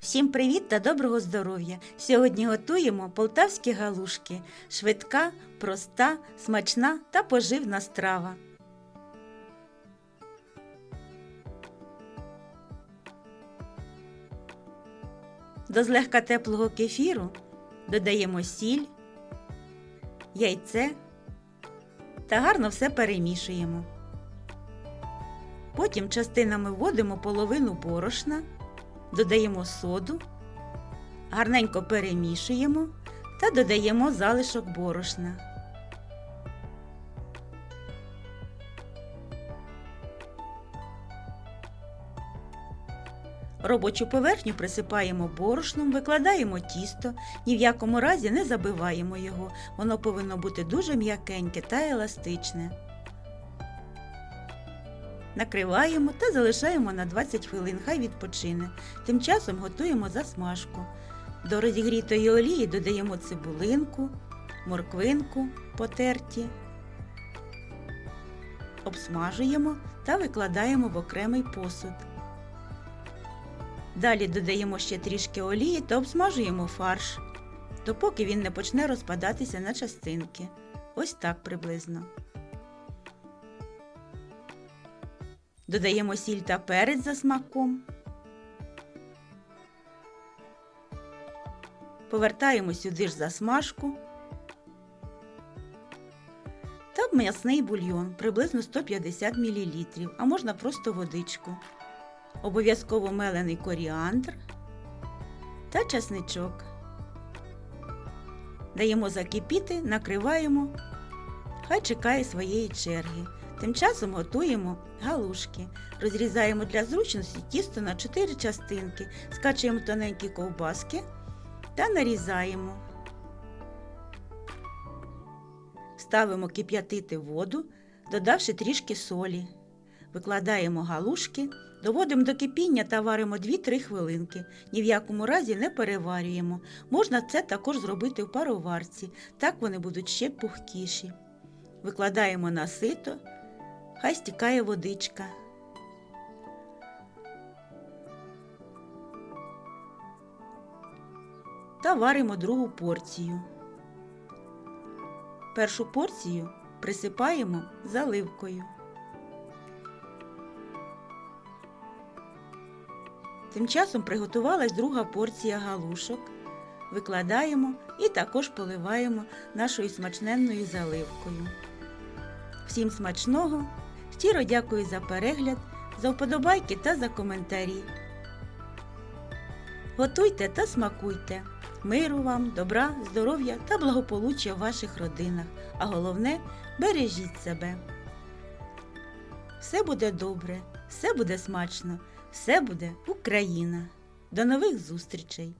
Всім привіт та доброго здоров'я! Сьогодні готуємо полтавські галушки. Швидка, проста, смачна та поживна страва. До злегка теплого кефіру додаємо сіль, яйце та гарно все перемішуємо. Потім частинами вводимо половину борошна додаємо соду, гарненько перемішуємо та додаємо залишок борошна. Робочу поверхню присипаємо борошном, викладаємо тісто, ні в якому разі не забиваємо його. Воно повинно бути дуже м'якеньке та еластичне. Накриваємо та залишаємо на 20 хвилин, хай відпочине. Тим часом готуємо засмажку. До розігрітої олії додаємо цибулинку, морквинку потерті, обсмажуємо та викладаємо в окремий посуд. Далі додаємо ще трішки олії та обсмажуємо фарш, допоки він не почне розпадатися на частинки. Ось так приблизно. Додаємо сіль та перець за смаком. Повертаємо сюди ж засмажку та м'ясний бульйон приблизно 150 мл, а можна просто водичку. Обов'язково мелений коріандр та часничок. Даємо закипіти, накриваємо, хай чекає своєї черги. Тим часом готуємо галушки. Розрізаємо для зручності тісто на 4 частинки, скачуємо тоненькі ковбаски та нарізаємо. Ставимо кип'ятити воду, додавши трішки солі. Викладаємо галушки, доводимо до кипіння та варимо 2-3 хвилинки. Ні в якому разі не переварюємо. Можна це також зробити в пароварці, так вони будуть ще пухкіші. Викладаємо на сито, хай стікає водичка. Та варимо другу порцію. Першу порцію присипаємо заливкою. Тим часом приготувалась друга порція галушок. Викладаємо і також поливаємо нашою смачненною заливкою. Всім смачного! Щиро дякую за перегляд, за вподобайки та за коментарі. Готуйте та смакуйте. Миру вам, добра, здоров'я та благополуччя в ваших родинах. А головне бережіть себе. Все буде добре, все буде смачно, все буде Україна. До нових зустрічей!